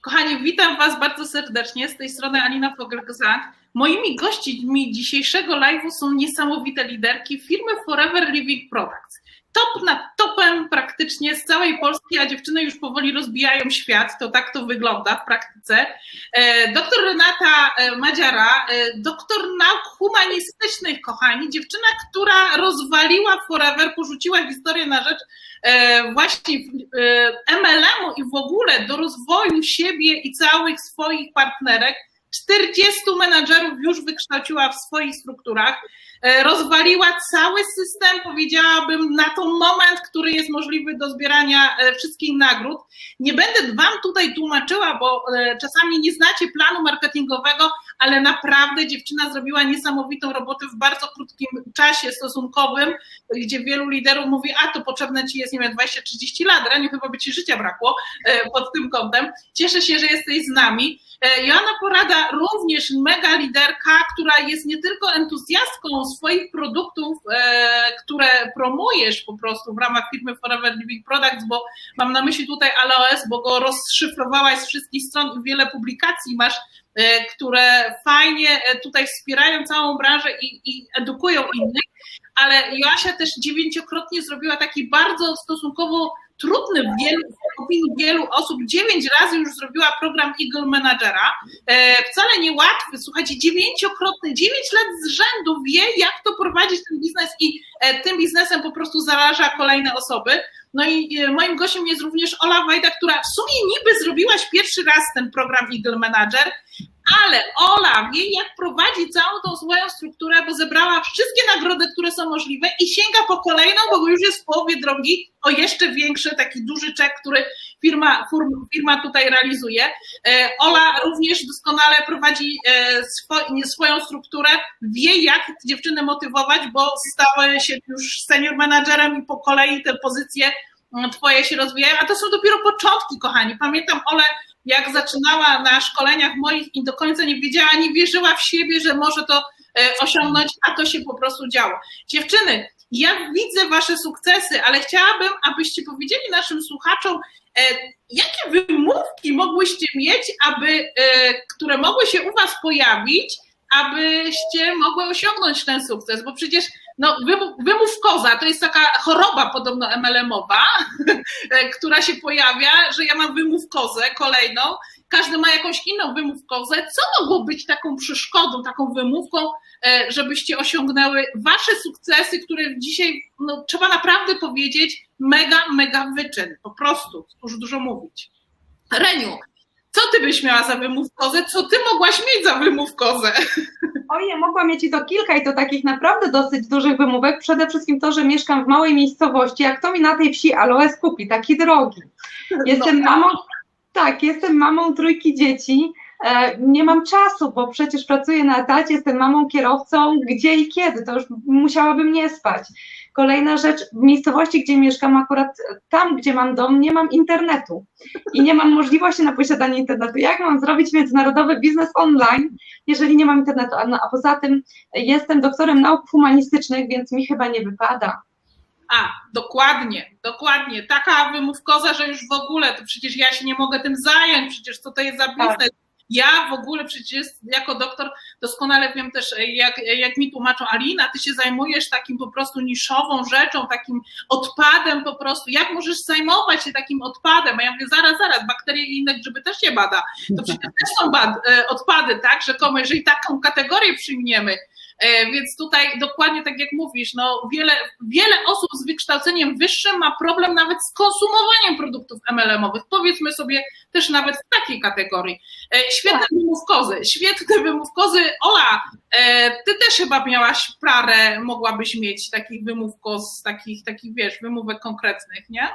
Kochani, witam Was bardzo serdecznie. Z tej strony Alina Fogelgzang. Moimi gośćmi dzisiejszego live'u są niesamowite liderki firmy Forever Living Products. Top nad topem praktycznie z całej Polski, a dziewczyny już powoli rozbijają świat, to tak to wygląda w praktyce. E, doktor Renata e, Madziara, e, doktor nauk humanistycznych, kochani, dziewczyna, która rozwaliła Forever, porzuciła historię na rzecz właśnie MLM-u i w ogóle do rozwoju siebie i całych swoich partnerek. 40 menadżerów już wykształciła w swoich strukturach. E, rozwaliła cały system, powiedziałabym, na ten moment, który jest możliwy do zbierania e, wszystkich nagród. Nie będę Wam tutaj tłumaczyła, bo e, czasami nie znacie planu marketingowego, ale naprawdę dziewczyna zrobiła niesamowitą robotę w bardzo krótkim czasie stosunkowym, gdzie wielu liderów mówi, a to potrzebne Ci jest, nie wiem, 20-30 lat, Reniu, chyba by Ci życia brakło pod tym kątem. Cieszę się, że jesteś z nami. Joanna Porada również mega liderka, która jest nie tylko entuzjastką swoich produktów, e, które promujesz po prostu w ramach firmy Forever Living Products, bo mam na myśli tutaj Aloes, bo go rozszyfrowałaś z wszystkich stron i wiele publikacji masz, e, które fajnie e, tutaj wspierają całą branżę i, i edukują innych, ale Joasia też dziewięciokrotnie zrobiła taki bardzo stosunkowo trudny w, wielu, opinii wielu osób. Dziewięć razy już zrobiła program Eagle Managera. E, wcale niełatwy, słuchajcie, dziewięciokrotny, dziewięć lat z rzędu wie, jak to prowadzić ten biznes i e, tym biznesem po prostu zaraża kolejne osoby. No i e, moim gościem jest również Ola Wajda, która w sumie niby zrobiłaś pierwszy raz ten program Eagle Manager, ale Ola wie, jak prowadzi całą tą swoją strukturę, bo zebrała wszystkie nagrody, które są możliwe i sięga po kolejną, bo już jest w połowie drogi o jeszcze większy, taki duży czek, który firma, firma tutaj realizuje. E, Ola również doskonale prowadzi e, swoją strukturę, wie, jak dziewczyny motywować, bo stały się już senior menadżerem i po kolei te pozycje mm, twoje się rozwijają, a to są dopiero początki, kochani. Pamiętam Ole jak zaczynała na szkoleniach moich i do końca nie wiedziała, nie wierzyła w siebie, że może to e, osiągnąć, a to się po prostu działo. Dziewczyny, ja widzę Wasze sukcesy, ale chciałabym, abyście powiedzieli naszym słuchaczom, e, jakie wymówki mogłyście mieć, aby, e, które mogły się u Was pojawić, abyście mogły osiągnąć ten sukces, bo przecież no, wymów koza to jest taka choroba podobno MLM-owa, która się pojawia, że ja mam wymów kozę kolejną, każdy ma jakąś inną wymówkozę. Co mogło być taką przeszkodą, taką wymówką, e, żebyście osiągnęły wasze sukcesy, które dzisiaj, no, trzeba naprawdę powiedzieć, mega, mega wyczyn, po prostu, już dużo mówić. Reniu, co ty byś miała za wymówkozę? Co ty mogłaś mieć za wymówkozę? Ojej, mogłam mieć i to kilka i to takich naprawdę dosyć dużych wymówek. Przede wszystkim to, że mieszkam w małej miejscowości, jak to mi na tej wsi aloes kupi, taki drogi. Jestem no, mamą, tak, jestem mamą trójki dzieci, e, nie mam czasu, bo przecież pracuję na etacie, jestem mamą kierowcą, gdzie i kiedy, to już musiałabym nie spać. Kolejna rzecz, w miejscowości, gdzie mieszkam, akurat tam, gdzie mam dom, nie mam internetu i nie mam możliwości na posiadanie internetu. Jak mam zrobić międzynarodowy biznes online, jeżeli nie mam internetu? A, no, a poza tym jestem doktorem nauk humanistycznych, więc mi chyba nie wypada. A, dokładnie, dokładnie. Taka wymówkoza, że już w ogóle, to przecież ja się nie mogę tym zająć, przecież co to jest za biznes, tak. Ja w ogóle przecież jako doktor doskonale wiem też, jak, jak mi tłumaczą, Alina, ty się zajmujesz takim po prostu niszową rzeczą, takim odpadem po prostu. Jak możesz zajmować się takim odpadem? A ja mówię, zaraz, zaraz, bakterie i inne grzyby też się bada. To przecież też są bad, e, odpady, tak? Rzekomo, jeżeli taką kategorię przyjmiemy, E, więc tutaj dokładnie tak jak mówisz, no wiele, wiele osób z wykształceniem wyższym ma problem nawet z konsumowaniem produktów MLM-owych. Powiedzmy sobie też nawet w takiej kategorii. E, świetne tak. wymówkozy, świetne wymówkozy. Ola, e, ty też chyba miałaś parę, mogłabyś mieć takich wymówkoz, takich, takich wiesz, wymówek konkretnych, nie?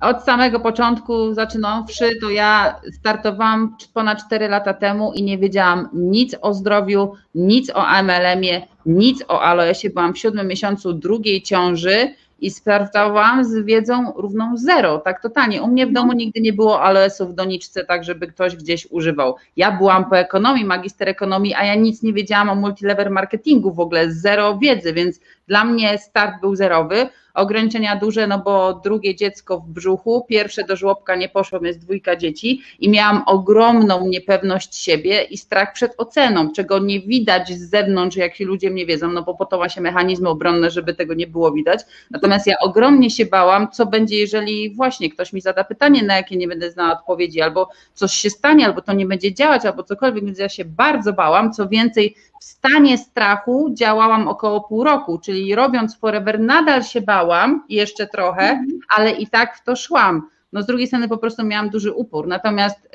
Od samego początku zaczynawszy, to ja startowałam ponad 4 lata temu i nie wiedziałam nic o zdrowiu, nic o MLM-ie, nic o aloesie. Byłam w siódmym miesiącu drugiej ciąży i startowałam z wiedzą równą zero, tak totalnie. U mnie w domu nigdy nie było aloesów w doniczce, tak żeby ktoś gdzieś używał. Ja byłam po ekonomii, magister ekonomii, a ja nic nie wiedziałam o multilevel marketingu w ogóle, zero wiedzy, więc dla mnie start był zerowy, ograniczenia duże, no bo drugie dziecko w brzuchu, pierwsze do żłobka nie poszło, jest dwójka dzieci i miałam ogromną niepewność siebie i strach przed oceną, czego nie widać z zewnątrz, jak się ludzie mnie wiedzą, no bo po to ma się mechanizmy obronne, żeby tego nie było widać. Natomiast ja ogromnie się bałam, co będzie, jeżeli właśnie ktoś mi zada pytanie, na jakie nie będę znała odpowiedzi, albo coś się stanie, albo to nie będzie działać, albo cokolwiek, więc ja się bardzo bałam. Co więcej, w stanie strachu działałam około pół roku, czyli robiąc Forever nadal się bałam jeszcze trochę, ale i tak w to szłam. No z drugiej strony po prostu miałam duży upór. Natomiast y,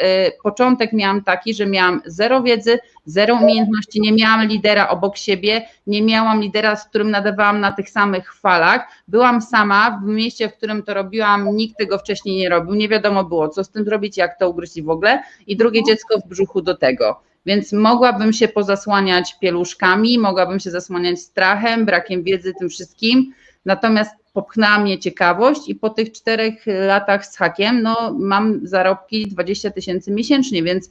początek miałam taki, że miałam zero wiedzy, zero umiejętności, nie miałam lidera obok siebie, nie miałam lidera, z którym nadawałam na tych samych falach. Byłam sama w mieście, w którym to robiłam, nikt tego wcześniej nie robił, nie wiadomo było, co z tym zrobić, jak to ugryźć w ogóle. I drugie dziecko w brzuchu do tego. Więc mogłabym się pozasłaniać pieluszkami, mogłabym się zasłaniać strachem, brakiem wiedzy, tym wszystkim. Natomiast popchnęła mnie ciekawość i po tych czterech latach z hakiem, no mam zarobki 20 tysięcy miesięcznie, więc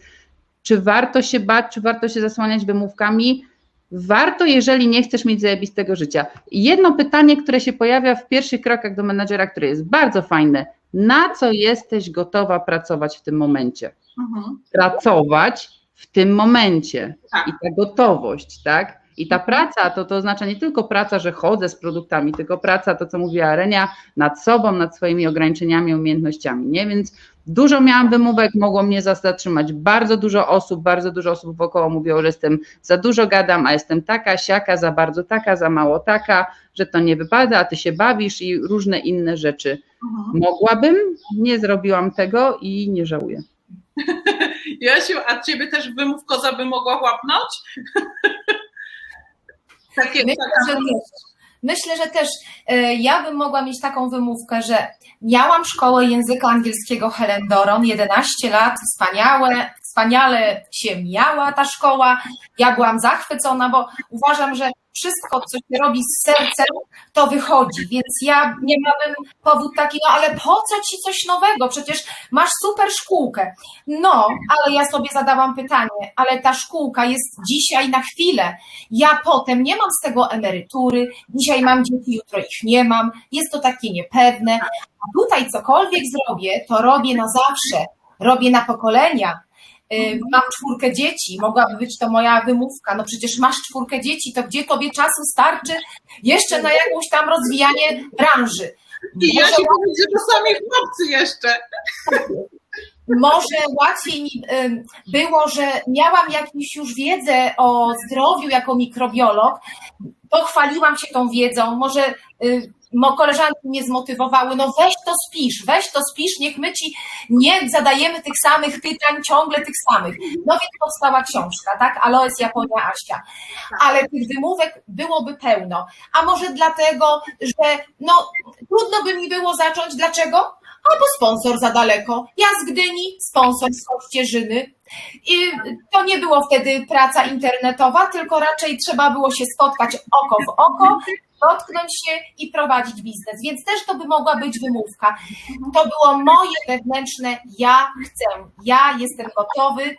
czy warto się bać, czy warto się zasłaniać wymówkami? Warto, jeżeli nie chcesz mieć zajebistego życia. Jedno pytanie, które się pojawia w pierwszych krokach do menadżera, które jest bardzo fajne. Na co jesteś gotowa pracować w tym momencie? Mhm. Pracować w tym momencie. Tak. I ta gotowość, tak? I ta praca to, to oznacza nie tylko praca, że chodzę z produktami, tylko praca, to co mówiła Renia, nad sobą, nad swoimi ograniczeniami, umiejętnościami, nie? Więc dużo miałam wymówek, mogło mnie zatrzymać bardzo dużo osób, bardzo dużo osób wokoło mówiło, że jestem za dużo gadam, a jestem taka, siaka, za bardzo taka, za mało taka, że to nie wypada, a ty się bawisz i różne inne rzeczy. Mhm. Mogłabym, nie zrobiłam tego i nie żałuję. Jasiu, a ciebie też wymówkoza by mogła łapnąć? Takie, Myślę, taka, że też. Myślę, że też e, ja bym mogła mieć taką wymówkę, że miałam szkołę języka angielskiego Helen Doron, 11 lat, wspaniałe, wspaniale się miała ta szkoła. Ja byłam zachwycona, bo uważam, że wszystko, co się robi z sercem, to wychodzi, więc ja nie miałabym powód taki, no ale po co ci coś nowego? Przecież masz super szkółkę. No, ale ja sobie zadałam pytanie, ale ta szkółka jest dzisiaj na chwilę. Ja potem nie mam z tego emerytury, dzisiaj mam dzieci, jutro ich nie mam, jest to takie niepewne. A tutaj cokolwiek zrobię, to robię na zawsze, robię na pokolenia. Y, Mam czwórkę dzieci, mogłaby być to moja wymówka. No przecież masz czwórkę dzieci, to gdzie tobie czasu starczy jeszcze na jakąś tam rozwijanie branży? I Może Jasiu powiedział, że sami chłopcy jeszcze. może łatwiej mi było, że miałam jakąś już wiedzę o zdrowiu jako mikrobiolog, pochwaliłam się tą wiedzą, może y, koleżanki mnie zmotywowały, no weź to spisz, weź to spisz, niech my ci nie zadajemy tych samych pytań, ciągle tych samych. No więc powstała książka, tak? Aloes Japonia Asia. Ale tych wymówek byłoby pełno. A może dlatego, że no trudno by mi było zacząć, dlaczego? albo sponsor za daleko. Ja z Gdyni, sponsor z Kościerzyny. I to nie było wtedy praca internetowa, tylko raczej trzeba było się spotkać oko w oko, dotknąć się i prowadzić biznes. Więc też to by mogła być wymówka. To było moje wewnętrzne ja chcę, ja jestem gotowy,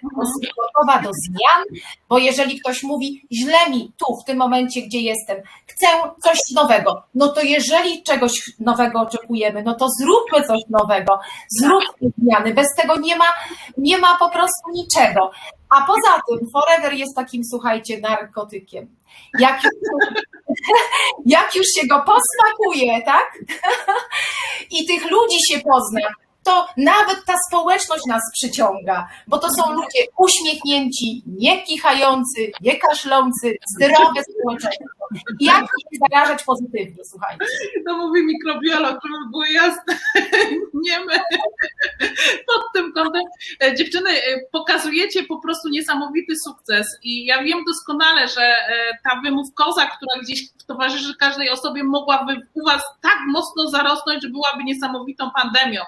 gotowa do zmian, bo jeżeli ktoś mówi źle mi tu, w tym momencie, gdzie jestem, chcę coś nowego, no to jeżeli czegoś nowego oczekujemy, no to zróbmy coś nowego, zróbmy zmiany. Bez tego nie ma, nie ma po prostu niczego. A poza tym Forever jest takim, słuchajcie, narkotykiem. Jak już, jak już się go posmakuje, tak? I tych ludzi się pozna, to nawet ta społeczność nas przyciąga, bo to są ludzie uśmiechnięci, nie kichający, nie kaszlący, zdrowe społeczeństwo. Jak je zarażać pozytywnie, słuchajcie. To mówi mikrobiolog, żeby było jasne. Nie my. Pod tym kątem. E, Dziewczyny, e, pokazujecie po prostu niesamowity sukces i ja wiem doskonale, że e, ta wymówkoza, która gdzieś towarzyszy każdej osobie, mogłaby u Was tak mocno zarosnąć, że byłaby niesamowitą pandemią.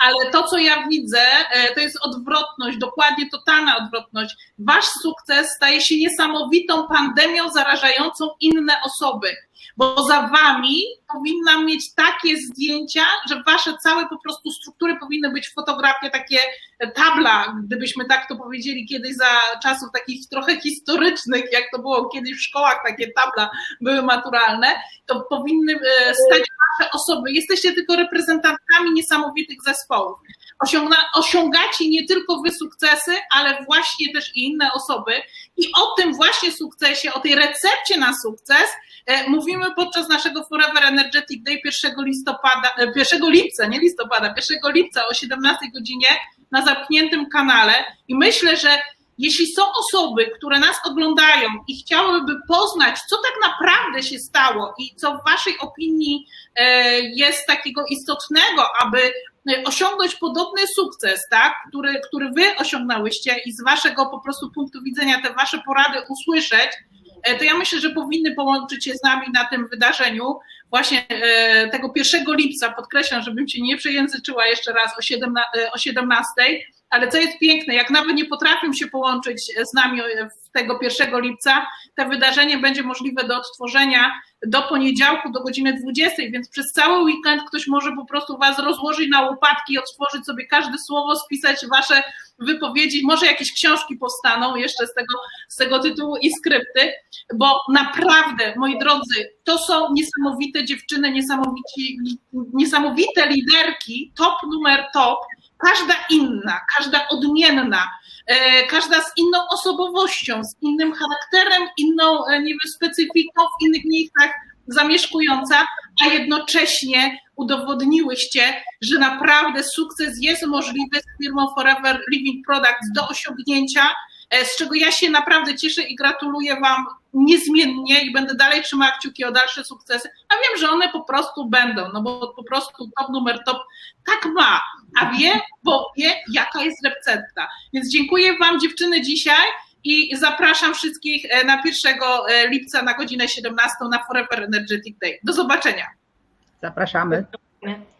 Ale to, co ja widzę, e, to jest odwrotność, dokładnie totalna odwrotność. Wasz sukces staje się niesamowitą pandemią zarażającą inne osoby, bo za wami powinnam mieć takie zdjęcia, że wasze całe po prostu struktury powinny być fotografie, takie tabla, gdybyśmy tak to powiedzieli kiedyś za czasów takich trochę historycznych, jak to było kiedyś w szkołach, takie tabla były maturalne, to powinny e, stać wasze osoby. Jesteście tylko reprezentantami niesamowitych zespołów. Osiągna, osiągacie nie tylko wy sukcesy, ale właśnie też i inne osoby. I o tym właśnie sukcesie, o tej recepcie na sukces e, mówimy podczas naszego Forever Energetic Day 1 listopada, e, 1 lipca, nie listopada, 1 lipca o 17 godzinie na zamkniętym kanale. I myślę, że jeśli są osoby, które nas oglądają i chciałyby poznać, co tak naprawdę się stało i co w Waszej opinii e, jest takiego istotnego, aby e, osiągnąć podobny sukces, tak, który, który Wy osiągnęłyście i z Waszego po prostu punktu widzenia te Wasze porady usłyszeć, e, to ja myślę, że powinny połączyć się z nami na tym wydarzeniu. Właśnie e, tego 1 lipca, podkreślam, żebym się nie przejęzyczyła jeszcze raz o 17, o 17 ale co jest piękne, jak nawet nie potrafią się połączyć z nami w tego 1 lipca, to wydarzenie będzie możliwe do odtworzenia do poniedziałku do godziny 20, więc przez cały weekend ktoś może po prostu Was rozłożyć na łopatki, otworzyć sobie każde słowo, spisać Wasze wypowiedzi, może jakieś książki powstaną jeszcze z tego, z tego tytułu i skrypty, bo naprawdę, moi drodzy, to są niesamowite dziewczyny, niesamowite liderki, top numer top, każda inna, każda odmienna, e, każda z inną osobowością, z innym charakterem, inną e, wiem, specyfiką, w innych miejscach zamieszkująca, a jednocześnie udowodniłyście, że naprawdę sukces jest możliwy z firmą Forever Living Products do osiągnięcia, e, z czego ja się naprawdę cieszę i gratuluję Wam niezmiennie i będę dalej trzymała kciuki o dalsze sukcesy, a wiem, że one po prostu będą, no bo po prostu top numer top tak ma, a wie, bo wie, jaka jest recepta. Więc dziękuję Wam dziewczyny dzisiaj i zapraszam wszystkich e, na 1 lipca na godzinę 17 na Forever Energetic Day. Do zobaczenia. Zapraszamy. My.